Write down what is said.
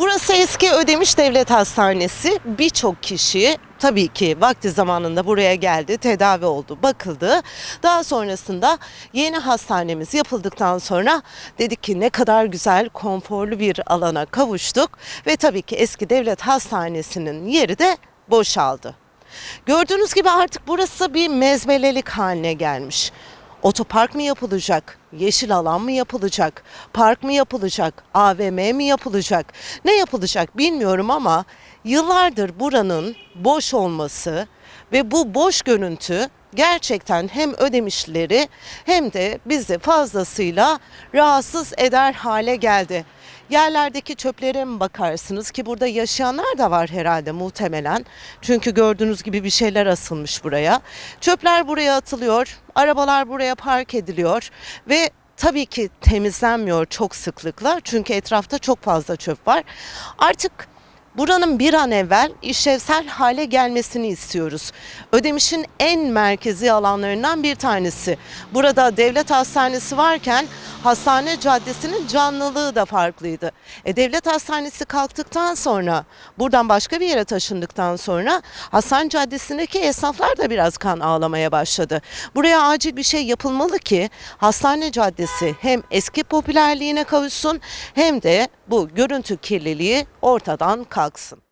Burası eski Ödemiş Devlet Hastanesi. Birçok kişi tabii ki vakti zamanında buraya geldi, tedavi oldu, bakıldı. Daha sonrasında yeni hastanemiz yapıldıktan sonra dedik ki ne kadar güzel, konforlu bir alana kavuştuk ve tabii ki eski devlet hastanesinin yeri de boşaldı. Gördüğünüz gibi artık burası bir mezbelelik haline gelmiş. Otopark mı yapılacak? Yeşil alan mı yapılacak? Park mı yapılacak? AVM mi yapılacak? Ne yapılacak bilmiyorum ama yıllardır buranın boş olması ve bu boş görüntü gerçekten hem ödemişleri hem de bizi fazlasıyla rahatsız eder hale geldi. Yerlerdeki çöplere mi bakarsınız ki burada yaşayanlar da var herhalde muhtemelen. Çünkü gördüğünüz gibi bir şeyler asılmış buraya. Çöpler buraya atılıyor, arabalar buraya park ediliyor ve tabii ki temizlenmiyor çok sıklıkla. Çünkü etrafta çok fazla çöp var. Artık Buranın bir an evvel işlevsel hale gelmesini istiyoruz. Ödemiş'in en merkezi alanlarından bir tanesi. Burada devlet hastanesi varken hastane caddesinin canlılığı da farklıydı. E, devlet hastanesi kalktıktan sonra buradan başka bir yere taşındıktan sonra hastane caddesindeki esnaflar da biraz kan ağlamaya başladı. Buraya acil bir şey yapılmalı ki hastane caddesi hem eski popülerliğine kavuşsun hem de bu görüntü kirliliği ortadan kalksın kalksın.